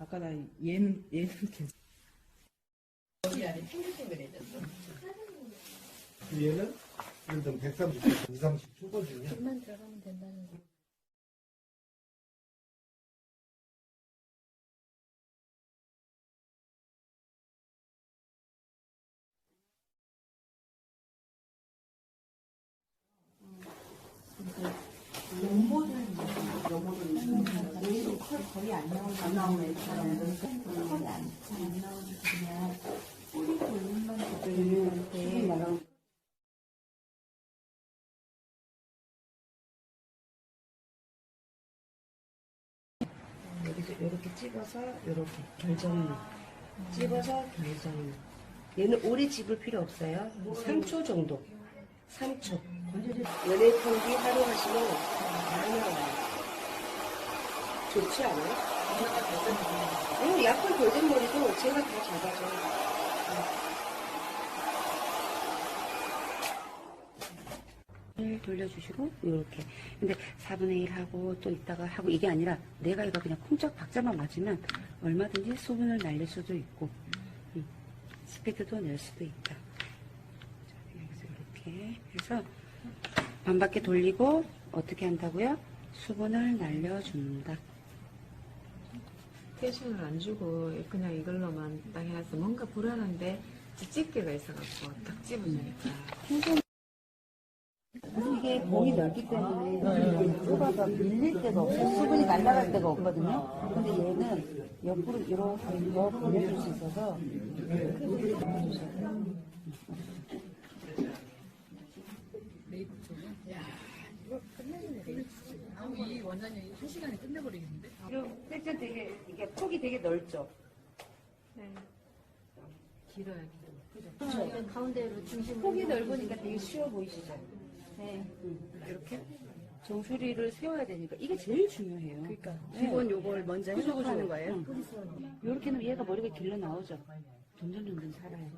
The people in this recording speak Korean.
때마다 얘는 얘는 계속 얘는 예를 들면 130, 2, 30 초거든요. 빛만 들어가면 된다는 거. 여기서 이렇게 찍어서 이렇게 결정로 찍어서 결정로 얘는 오래 집을 필요 없어요. 3초 정도. 3초. 연애 통기 하루 하시면 많이 나와요 좋지 않아요? 응, 약간 골든머리도 제가 다 잡아줘요 을 돌려주시고 이렇게. 근데 4분의 1 하고 또 이따가 하고 이게 아니라 내가 이거 그냥 쿵짝 박자만 맞으면 얼마든지 수분을 날릴 수도 있고 음, 스피드도 낼 수도 있다. 이렇게 해서 반바퀴 돌리고 어떻게 한다고요? 수분을 날려준다 텐션을 안 주고 그냥 이걸로만 딱 해서 뭔가 불안한데 집게가 있어갖고 딱 집어주니까 이게 공이 넓기 때문에 좁아서 밀릴 데가 없어요. 수분이 날아갈 데가 없거든요. 근데 얘는 옆으로 이렇게 더 보내줄 수 있어서 이 원장님 한 시간에 끝내버리겠는데? 그리고 섹션 되게 이게 폭이 되게 넓죠. 길어요 아, 가운데로 중심. 폭이 넓으니까 되게 쉬워 보이시죠? 네. 이렇게 정수리를 세워야 되니까 이게 제일 중요해요. 그러니까 기본 요걸 먼저 해주고 하는 거예요? 이렇게 하면 얘가 머리가 길러 나오죠. 점점 점점 살아요.